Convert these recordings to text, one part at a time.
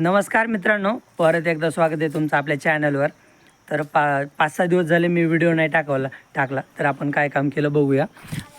नमस्कार मित्रांनो. परत एकदा स्वागत आहे तुमचं आपल्या चॅनलवर. तर पा पाच सहा दिवस झाले मी व्हिडिओ नाही टाकवला टाकला. तर आपण काय काम केलं बघूया.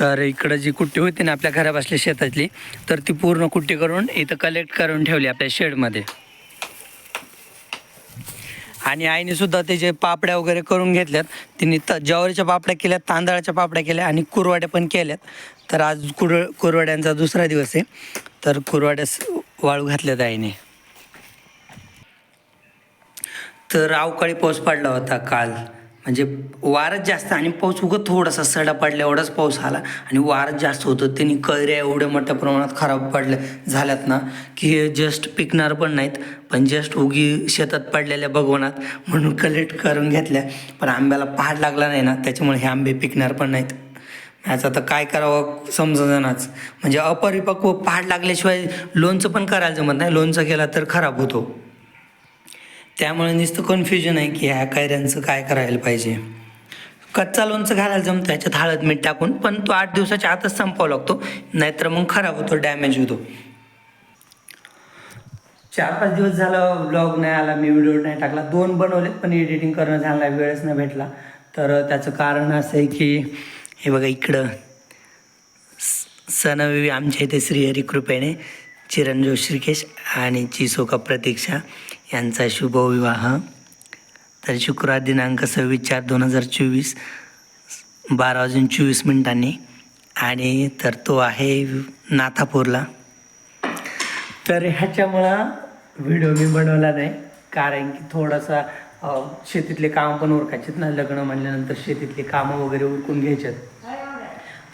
तर इकडं जी कुट्टी होती ना आपल्या घरा बसल्या शेतातली तर ती पूर्ण कुट्टी करून इथं कलेक्ट करून ठेवली आपल्या शेडमध्ये. आणि आईने सुद्धा जे पापड्या वगैरे करून घेतल्यात तिने त ज्वारीच्या पापड्या केल्यात तांदळाच्या पापड्या केल्या आणि कुरवाड्या पण केल्यात. तर आज कुर कुरवाड्यांचा दुसरा दिवस आहे. तर कुरवाड्यास वाळू घातल्यात आईने. तर अवकाळी पाऊस पडला होता काल. म्हणजे वारच जास्त आणि पाऊस उगत थोडासा सडा पडला एवढाच पाऊस आला. आणि वारच जास्त होतं त्यांनी कैऱ्या एवढ्या मोठ्या प्रमाणात खराब पडल्या झाल्यात ना की हे जस्ट पिकणार पण नाहीत पण जस्ट उगी शेतात पडलेल्या भगवनात म्हणून कलेक्ट करून घेतल्या. पण आंब्याला पहाड लागला नाही ना त्याच्यामुळे हे आंबे पिकणार पण नाहीत. याचं आता काय करावं समजनाच म्हणजे अपरिपक्व पहाड लागल्याशिवाय लोणचं पण करायला जमत नाही लोणचं केला तर खराब होतो. त्यामुळे नुसतं कन्फ्युजन आहे की ह्या कैऱ्यांचं काय करायला पाहिजे. कच्चा लोणचं घालायला जमतं ह्याच्यात हळद मीठ टाकून पण तो आठ दिवसाच्या आतच संपावा लागतो नाहीतर मग खराब होतो डॅमेज होतो. चार पाच दिवस झालं ब्लॉग नाही आला मी व्हिडिओ नाही टाकला. दोन बनवलेत पण एडिटिंग करणं झालं नाही वेळच नाही भेटला. तर त्याचं कारण असं आहे की हे बघा इकडं स- सनवी आमच्या इथे श्रीहरी कृपेने चिरंजीव श्रीकेश आणि चिसोका प्रतीक्षा. यांचा शुभविवाह. तर शुक्रवार दिनांक सव्वीस चार दोन हजार चोवीस बारा वाजून चोवीस मिनिटांनी. आणि तर तो आहे नाथापूरला. तर ह्याच्यामुळं व्हिडिओ मी बनवला नाही. कारण की थोडासा शेतीतले काम पण उरकायचेत ना. लग्न म्हणल्यानंतर शेतीतले कामं वगैरे उरकून घ्यायच्यात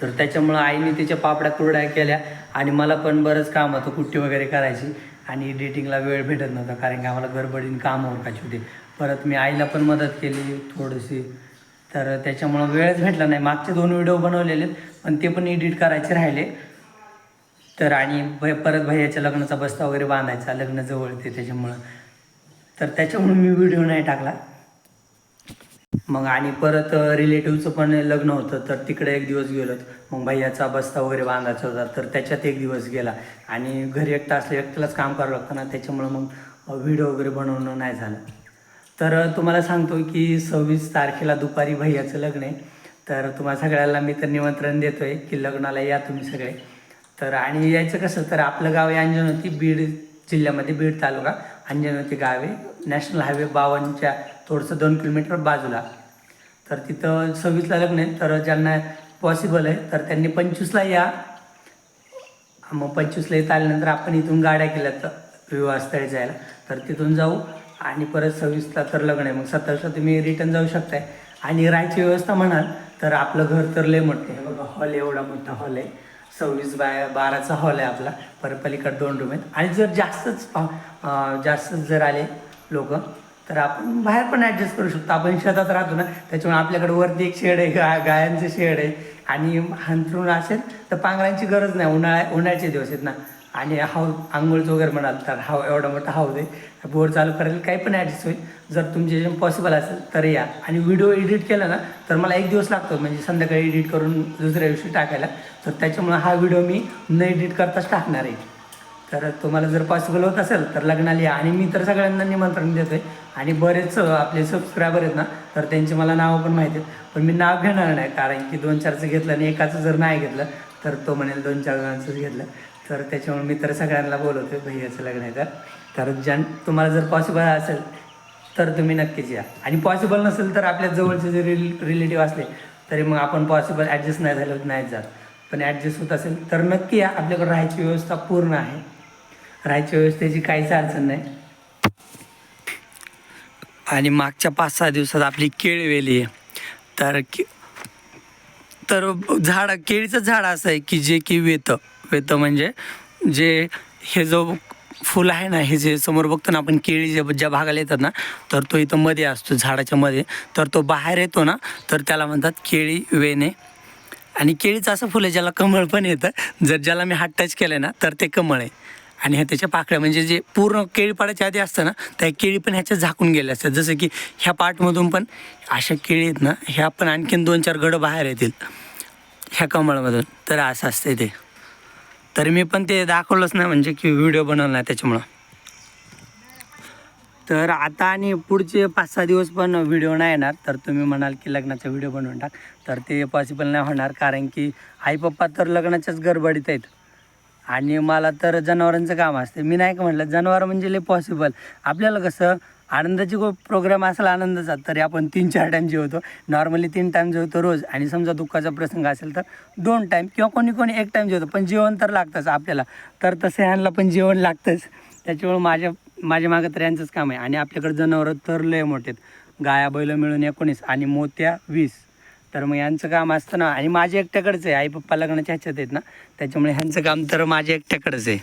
तर त्याच्यामुळं आईने तिच्या पापड्या कुरड्या केल्या. आणि मला पण बरंच काम होतं कुट्टी वगैरे करायची. आणि एडिटिंगला वेळ भेटत नव्हता कारण की आम्हाला गडबडीने काम उरकायची होती. परत मी आईला पण मदत केली थोडीशी. तर त्याच्यामुळं वेळच भेटला नाही. मागचे दोन व्हिडिओ बनवलेले पण ते पण एडिट करायचे राहिले. तर आणि भय परत भैयाच्या लग्नाचा बस्ता वगैरे बांधायचा लग्न जवळ ते त्याच्यामुळं. तर त्याच्यामुळे मी व्हिडिओ नाही टाकला. मग आणि परत रिलेटिव्हचं पण लग्न होतं तर तिकडे एक दिवस गेलो मग भैयाचा बस्ता वगैरे बांधायचा होता तर त्याच्यात एक दिवस गेला. आणि घरी एकटा असल्या एकट्यालाच काम करावं लागतं ना त्याच्यामुळं मग व्हिडिओ वगैरे बनवणं नाही झालं. तर तुम्हाला सांगतो की सव्वीस तारखेला दुपारी भैयाचं लग्न आहे. तर तुम्हाला सगळ्याला मी तर निमंत्रण देतो आहे की लग्नाला या तुम्ही सगळे. तर आणि यायचं कसं तर आपलं गाव आहे अंजनवती बीड जिल्ह्यामध्ये बीड तालुका. अंजनवती गाव आहे. नॅशनल हायवे बावनच्या थोडंसं दोन किलोमीटर बाजूला. तर तिथं सव्वीसला लग्न आहे. तर ज्यांना पॉसिबल आहे तर त्यांनी पंचवीसला या. मग पंचवीसला येत आल्यानंतर आपण इथून गाड्या केल्या तर विवाहस्थळी जायला. तर तिथून जाऊ आणि परत सव्वीसला तर लग्न आहे. मग सत्तावीसला तुम्ही रिटर्न जाऊ शकताय. आणि राहायची व्यवस्था म्हणाल तर आपलं घर तर लय मोठं आहे. बघा हॉल एवढा मोठा हॉल आहे. सव्वीस बाय बाराचा हॉल आहे आपला. परत पलीकडे दोन रूम आहेत. आणि जर जास्तच जास्तच जर आले लोक तर आपण बाहेर पण ॲडजस्ट करू शकतो. आपण शेतात राहतो ना त्याच्यामुळे आपल्याकडे वरती एक शेड आहे गा गायांचं शेड आहे. आणि हंतरून असेल तर पांघरांची गरज नाही. उन्हाळ्या उन्हाळ्याचे दिवस आहेत ना. आणि हाव आंघोळचं वगैरे म्हणाल तर हाव एवढा मोठा हाऊस दे बोर चालू करायला काही पण ॲडजस्ट होईल. जर तुमचे पॉसिबल असेल तर या. आणि व्हिडिओ एडिट केला ना तर मला एक दिवस लागतो. म्हणजे संध्याकाळी एडिट करून दुसऱ्या दिवशी टाकायला. तर त्याच्यामुळे हा व्हिडिओ मी न एडिट करताच टाकणार आहे. तर तुम्हाला जर पॉसिबल होत असेल तर लग्नाला या. आणि मी तर सगळ्यांना निमंत्रण देतो आहे आणि बरेच आपले सबस्क्रायबर आहेत ना तर त्यांची मला नावं पण माहिती आहेत. पण मी नाव घेणार नाही कारण की दोन चारचं घेतलं आणि एकाचं जर नाही घेतलं तर तो म्हणेल दोन चार जणांचंच घेतलं. तर त्याच्यामुळे मी तर सगळ्यांना बोलवतोय भैयाचं लग्न आहे तर. तर ज्या तुम्हाला जर पॉसिबल असेल तर तुम्ही नक्कीच या. आणि पॉसिबल नसेल तर आपल्या जवळचे जे रिल रिलेटिव्ह असले तरी मग आपण पॉसिबल ॲडजस्ट नाही झालं तर नाहीच जात. पण ॲडजस्ट होत असेल तर नक्की या. आपल्याकडे राहायची व्यवस्था पूर्ण आहे. राहायची व्यवस्थेची काहीच अडचण नाही. आणि मागच्या पाच सहा दिवसात आपली केळी वेली आहे. तर के तर झाड केळीचं झाड असं आहे की जे की वेतं. वेतं म्हणजे जे हे जो फुल आहे ना हे जे समोर बघतो ना आपण केळी जे ज्या भागाला येतात ना तर तो इथं मध्ये असतो झाडाच्या मध्ये. तर तो बाहेर येतो ना तर त्याला म्हणतात केळी वेणे. आणि केळीचं असं फुल आहे ज्याला कमळ पण येतं. जर ज्याला मी हात टच केलं ना तर ते कमळ आहे. आणि ह्या त्याच्या पाकळ्या म्हणजे जे पूर्ण केळी पाडायच्या आधी असतं ना त्या केळी पण ह्याच्यात झाकून गेल्या असतात. जसं की ह्या पार्टमधून पण अशा केळी आहेत ना ह्या पण आणखीन दोन चार घडं बाहेर येतील ह्या कमळमधून. तर असं असते ते. तर मी पण ते दाखवलंच नाही म्हणजे की व्हिडिओ बनवला नाही त्याच्यामुळं. तर आता आणि पुढचे पाच सहा दिवस पण व्हिडिओ नाही येणार. तर तुम्ही म्हणाल की लग्नाचा व्हिडिओ बनवून टाक. तर ते पॉसिबल नाही होणार कारण की आई पप्पा तर लग्नाच्याच गडबडीत आहेत. आणि मला तर जनावरांचं काम असते. मी नाही का म्हटलं जनावर म्हणजे लय पॉसिबल आपल्याला कसं आनंदाची गो प्रोग्राम असेल आनंदाचा तरी आपण तीन चार टाईम जेवतो. नॉर्मली तीन टाईम जेवतो रोज. आणि समजा दुःखाचा प्रसंग असेल तर दोन टाईम किंवा कोणी कोणी एक टाईम जेवतो. पण जेवण तर लागतंच आपल्याला. तर तसं ह्यांना पण जेवण लागतंच. त्याच्यामुळे माझ्या माझ्या मागं तर यांचंच काम आहे. आणि आपल्याकडे जनावरं तर लय मोठे आहेत. गाया बैल मिळून एकोणीस आणि मोत्या वीस. तर मग यांचं काम असतं ना आणि माझ्या एकट्याकडेच आहे. आई पप्पा लग्नाच्या ह्याच्यात आहेत ना त्याच्यामुळे ह्यांचं काम तर माझ्या एकट्याकडेच आहे.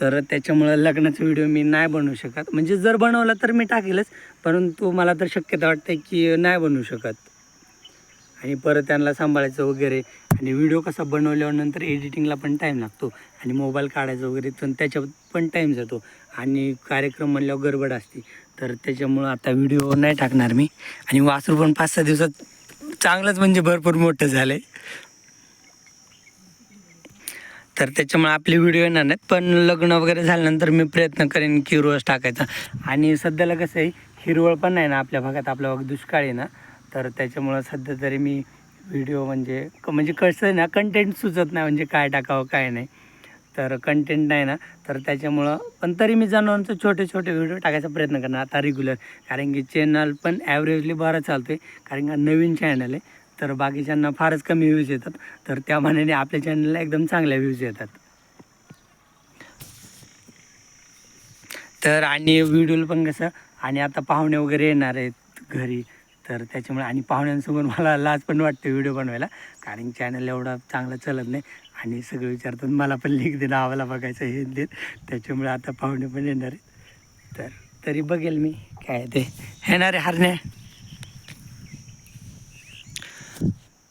तर त्याच्यामुळं लग्नाचा व्हिडिओ मी नाही बनवू शकत. म्हणजे जर बनवला तर मी टाकेलच परंतु मला तर शक्यता वाटते की नाही बनवू शकत. आणि परत त्यांना सांभाळायचं वगैरे. आणि व्हिडिओ कसा बनवल्यावर नंतर एडिटिंगला पण टाईम लागतो. आणि मोबाईल काढायचं वगैरे पण त्याच्यात पण टाईम जातो. आणि कार्यक्रम म्हणल्यावर गडबड असते. तर त्याच्यामुळं आता व्हिडिओ नाही टाकणार मी. आणि वासरू पण पाच सहा दिवसात चांगलंच म्हणजे भरपूर मोठं झालं आहे तर त्याच्यामुळे आपले व्हिडिओ येणार नाहीत. पण लग्न वगैरे झाल्यानंतर मी प्रयत्न करेन की रोज टाकायचा. आणि सध्याला कसं आहे हिरवळ पण नाही ना आपल्या भागात. आपल्या भागात दुष्काळ आहे ना. तर त्याच्यामुळं सध्या तरी मी व्हिडिओ म्हणजे क- म्हणजे कसं आहे ना कंटेंट सुचत नाही म्हणजे काय टाकावं काय नाही. तर कंटेंट नाही ना तर त्याच्यामुळं पण तरी मी जनावरांचे छोटे छोटे व्हिडिओ टाकायचा प्रयत्न करणार आता रेग्युलर कारण की चॅनल पण ॲव्हरेजली बरं चालतो आहे कारण का नवीन चॅनल आहे तर बाकीच्यांना फारच कमी व्ह्यूज येतात. तर त्या मानाने आपल्या चॅनलला एकदम चांगल्या व्ह्यूज येतात. तर आणि व्हिडिओला पण कसं आणि आता पाहुणे वगैरे येणार आहेत घरी. तर त्याच्यामुळे आणि पाहुण्यांसमोर मला लाज पण वाटते व्हिडिओ बनवायला. कारण चॅनल एवढा चांगला चलत नाही. आणि सगळे विचारतात मला पण लिंक दे नावाला बघायचं हे देत त्याच्यामुळे आता पाहुणे पण येणार आहेत. तर तरी बघेल मी काय ते. येणारे हरण्या.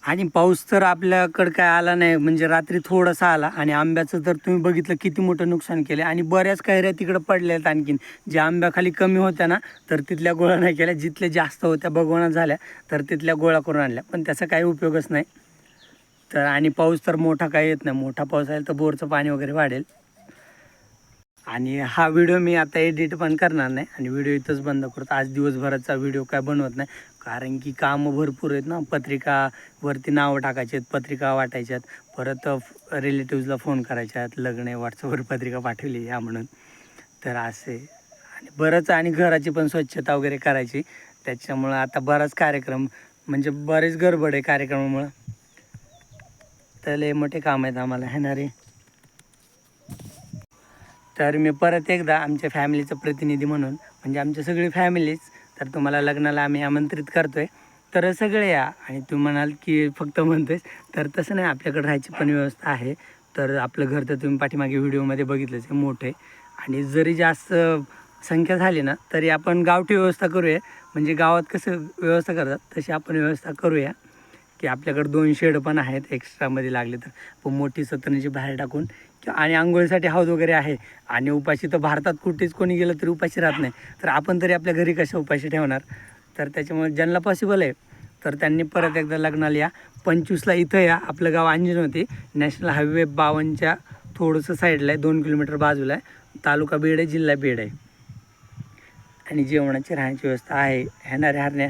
आणि पाऊस तर आपल्याकडं काय आला नाही म्हणजे रात्री थोडासा आला. आणि आंब्याचं तर तुम्ही बघितलं किती मोठं नुकसान केलं आणि बऱ्याच कैऱ्या तिकडं पडल्या आहेत आणखीन ज्या आंब्याखाली कमी होत्या ना तर तिथल्या गोळा नाही केल्या. जिथल्या जास्त होत्या भगवाना झाल्या तर तिथल्या गोळा करून आणल्या. पण त्याचा काही उपयोगच नाही. तर आणि पाऊस तर मोठा काही येत नाही. मोठा पाऊस आला तर बोरचं पाणी वगैरे वाढेल. आणि हा व्हिडिओ मी आता एडिट पण करणार नाही. आणि व्हिडिओ इथंच बंद करतो. आज दिवसभराचा व्हिडिओ काय बनवत नाही. कारण की कामं भरपूर आहेत ना. पत्रिकावरती नावं टाकायची आहेत पत्रिका वाटायच्यात परत रिलेटिव्सला फोन करायच्या आहेत. लग्न आहे व्हॉट्सअपवर पत्रिका पाठवली या म्हणून. तर असे. आणि बरंच आणि घराची पण स्वच्छता वगैरे करायची. त्याच्यामुळं आता बराच कार्यक्रम म्हणजे बरेच गडबड आहे कार्यक्रमामुळं. तर लय मोठे काम आहेत आम्हाला येणारे तर मी परत एकदा आमच्या फॅमिलीचं प्रतिनिधी म्हणून म्हणजे आमच्या सगळी फॅमिलीच तर तुम्हाला लग्नाला आम्ही आमंत्रित करतोय. तर सगळे या आणि तुम्ही म्हणाल की फक्त म्हणतोयस. तर तसं नाही आपल्याकडे राहायची पण व्यवस्था आहे. तर आपलं घर तर तुम्ही पाठीमागे व्हिडिओमध्ये बघितलंच आहे मोठं आहे. आणि जरी जास्त संख्या झाली ना तरी आपण गावठी व्यवस्था करूया. म्हणजे गावात कसं व्यवस्था करतात तशी आपण व्यवस्था करूया. की आपल्याकडे दोन शेड पण आहेत एक्स्ट्रामध्ये लागले तर. पण मोठी सतरण्याची बाहेर टाकून किंवा आणि आंघोळीसाठी हौद वगैरे आहे. आणि उपाशी तर भारतात कुठेच कोणी गेलं तरी उपाशी राहत नाही. तर आपण तरी आपल्या घरी कशा उपाशी ठेवणार? तर त्याच्यामुळे ज्यांना पॉसिबल आहे तर त्यांनी परत एकदा लग्नाला या. पंचवीसला इथं या. आपलं गाव अंजनवती नॅशनल हायवे बावनच्या थोडंसं साईडला आहे. दोन किलोमीटर बाजूला आहे. तालुका बीड आहे जिल्हा बीड आहे. आणि जेवणाची राहण्याची व्यवस्था आहे. ह्याणाऱ्या हरण्या.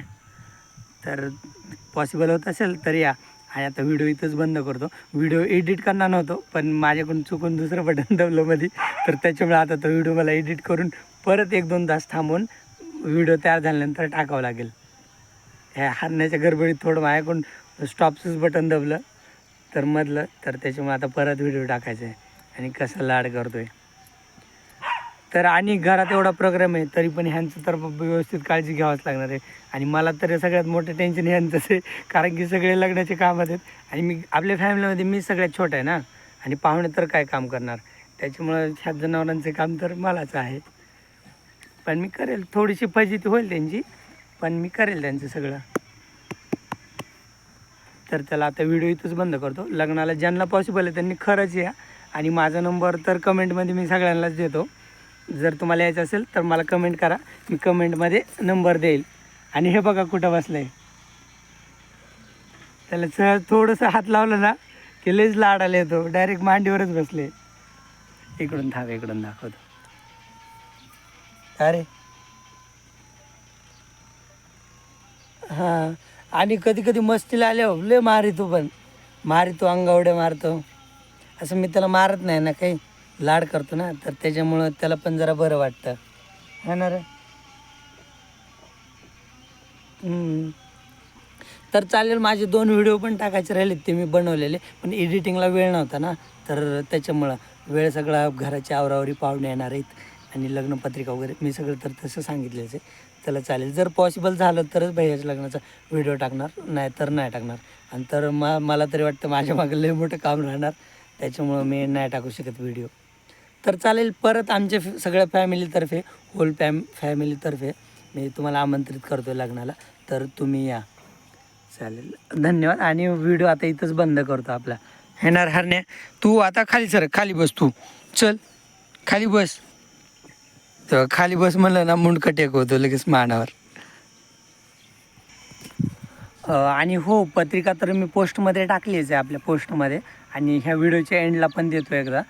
तर पॉसिबल होत असेल तर या. आणि आता व्हिडिओ इथंच बंद करतो. व्हिडिओ एडिट करणार नव्हतो पण माझ्याकडून चुकून दुसरं बटन दबलं मध्ये तर त्याच्यामुळे आता तो व्हिडिओ मला एडिट करून परत एक दोन तास थांबून व्हिडिओ तयार झाल्यानंतर टाकावं लागेल. ह्या हारण्याच्या गडबडीत थोडं माझ्याकडून स्टॉपचंच बटन दबलं तर मधलं तर त्याच्यामुळे आता परत व्हिडिओ टाकायचा आहे आणि कसं लाड करतो आहे तर आणि घरात एवढा प्रोग्राम आहे तरी पण ह्यांचं तर व्यवस्थित काळजी घ्यावंच लागणार आहे. आणि मला तर सगळ्यात मोठं टेन्शन ह्यांचंच आहे कारण की सगळे लग्नाचे काम आहेत. आणि मी आपल्या फॅमिलीमध्ये मी सगळ्यात छोटा आहे ना. आणि पाहुणे तर काय काम करणार? त्याच्यामुळं ह्या जनावरांचे काम तर मलाच आहे. पण मी करेल थोडीशी फजिती होईल त्यांची पण मी करेल त्यांचं सगळं. तर त्याला आता व्हिडिओ इथंच बंद करतो. लग्नाला ज्यांना पॉसिबल आहे त्यांनी खरंच या. आणि माझा नंबर तर कमेंटमध्ये मी सगळ्यांनाच देतो. जर तुम्हाला यायचं असेल तर मला कमेंट करा. मी कमेंटमध्ये नंबर देईल. आणि हे बघा कुठं बसलं आहे त्याला सहज थोडंसं हात लावलं ना की लईच लाड आले तो डायरेक्ट मांडीवरच बसले. इकडून थांब इकडून दाखवतो. अरे. हां. आणि कधी कधी मस्तीला आल्यावर लय मारितो पण. मारितो अंगावडे मारतो. असं मी त्याला मारत नाही ना काही. लाड करतो ना तर त्याच्यामुळं त्याला पण जरा बरं वाटतं. हा ना रे? हम्म. तर चालेल माझे दोन व्हिडिओ पण टाकायचे राहिले ते मी बनवलेले पण एडिटिंगला वेळ नव्हता ना तर त्याच्यामुळं वेळ सगळा घराच्या आवरावरी पाहुणे येणार आहेत आणि लग्नपत्रिका वगैरे मी सगळं तर तसं सांगितलेलं आहे. त्याला चालेल. जर पॉसिबल झालं तरच भैयाच्या लग्नाचा व्हिडिओ टाकणार नाही तर नाही टाकणार. आणि तर मा मला तरी वाटतं माझ्या मागे लय मोठं काम राहणार त्याच्यामुळं मी नाही टाकू शकत व्हिडिओ. तर चालेल परत आमच्या सगळ्या फॅमिलीतर्फे होल फॅम फॅमिलीतर्फे मी तुम्हाला आमंत्रित करतो लग्नाला तर तुम्ही या. चालेल. धन्यवाद. आणि व्हिडिओ आता इथंच बंद करतो आपला. येणार हरण्या तू आता खाली सर खाली बस तू. चल खाली बस. तर खाली बस म्हणलं ना मुंडकं टेकवतो होतो लगेच मानावर. आणि हो पत्रिका तर मी पोस्टमध्ये टाकलीच आहे आपल्या पोस्टमध्ये आणि ह्या व्हिडिओच्या एंडला पण देतो एकदा.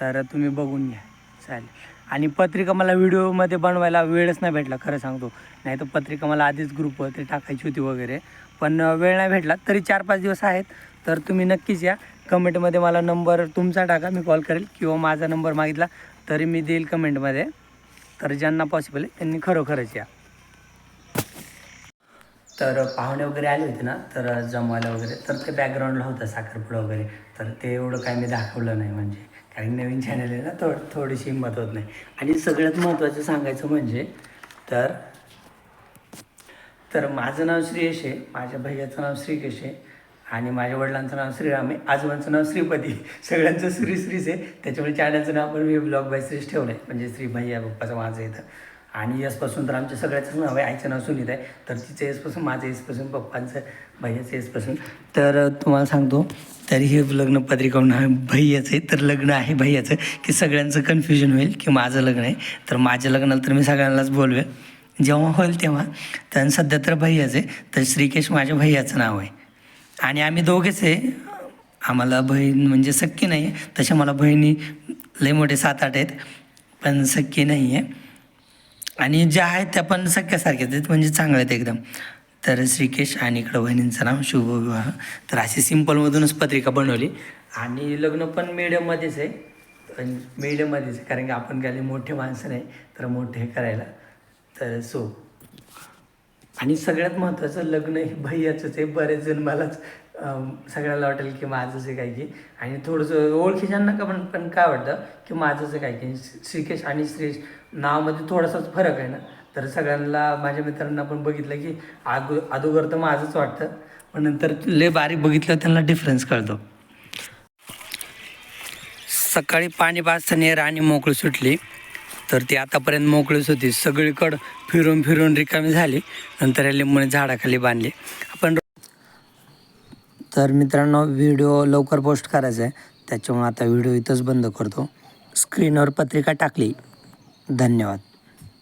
तर तुम्ही बघून घ्या. चालेल. आणि पत्रिका मला व्हिडिओमध्ये बनवायला वेळच नाही भेटला खरं सांगतो. नाही तर पत्रिका मला आधीच ग्रुपवरती टाकायची होती वगैरे. पण वेळ नाही भेटला तरी चार पाच दिवस आहेत. तर तुम्ही नक्कीच या. कमेंटमध्ये मला नंबर तुमचा टाका मी कॉल करेल किंवा माझा नंबर मागितला तरी मी देईल कमेंटमध्ये. तर ज्यांना पॉसिबल आहे त्यांनी खरोखरच या. तर पाहुणे वगैरे आले होते ना तर जमवायला वगैरे तर ते बॅकग्राऊंडला होतं साखरपुडा वगैरे. तर ते एवढं काय मी दाखवलं नाही म्हणजे. कारण नवीन चॅनल आहे ना थोड थोडीशी हिंमत होत नाही. आणि सगळ्यात महत्त्वाचं सांगायचं म्हणजे तर तर माझं नाव श्रीयश आहे माझ्या भैयाचं नाव श्रीकेश आहे आणि माझ्या वडिलांचं नाव श्रीराम आहे आजोबांचं नाव श्रीपती. सगळ्यांचं श्री श्रीच आहे. त्याच्यामुळे चॅनलचं नाव पण मी ब्लॉग बाय श्रीच ठेवलं आहे म्हणजे श्री भैया पप्पाचं माझं इथं. आणि यसपासून तर आमच्या सगळ्याचंच नाव आहे आईचं नाव सुनीत आहे. तर तिचं यसपासून माझं यसपासून पप्पांचं भैया यसपासून तर तुम्हाला सांगतो तरी हे लग्न पत्रिकावरून आहे भैयाचं आहे. तर लग्न आहे भैयाचं की सगळ्यांचं कन्फ्युजन होईल की माझं लग्न आहे. तर माझ्या लग्नाला तर मी सगळ्यांनाच बोलवेल. जेव्हा होईल तेव्हा. तर सध्या तर भैयाचं आहे तर श्रीकेश माझ्या भैयाचं नाव आहे. आणि आम्ही दोघेच आहे. आम्हाला बहीण म्हणजे सक्की नाही आहे तशा मला बहिणी लय मोठे सात आठ आहेत पण सक्की नाही आहे आणि ज्या आहेत त्या पण सख्यासारख्याच आहेत म्हणजे चांगल्या आहेत एकदम. तर श्रीकेश आणि इकडं बहिणींचं नाव शुभविवाह तर अशी सिम्पलमधूनच पत्रिका बनवली. आणि लग्न पण मीडियममध्येच आहे. मीडियममध्येच आहे. कारण की आपण गेले मोठे माणसं नाही तर मोठे हे करायला. तर सो आणि सगळ्यात महत्त्वाचं लग्न हे भैयाचंच आहे. बरेच जण मलाच सगळ्याला वाटेल की माझंच आहे काय की. आणि थोडंसं ओळखीच्यांना का पण पण काय वाटतं की माझंच आहे काय की. श्रीकेश आणि श्रेष नावामध्ये थोडासाच फरक आहे ना. तर सगळ्यांना माझ्या मित्रांना पण बघितलं की अगो अगोदर तर माझंच वाटतं पण नंतर लय बारीक बघितलं त्यांना डिफरन्स कळतो. सकाळी पाणी पाजताना राणी मोकळी सुटली तर ती आतापर्यंत मोकळीच होती. सगळीकडं फिरून फिरून रिकामी झाली नंतर या लिंबूने झाडाखाली बांधली. आपण तर मित्रांनो व्हिडिओ लवकर पोस्ट करायचा आहे. त्याच्यामुळे आता व्हिडिओ इथंच बंद करतो. स्क्रीनवर पत्रिका टाकली. धन्यवाद.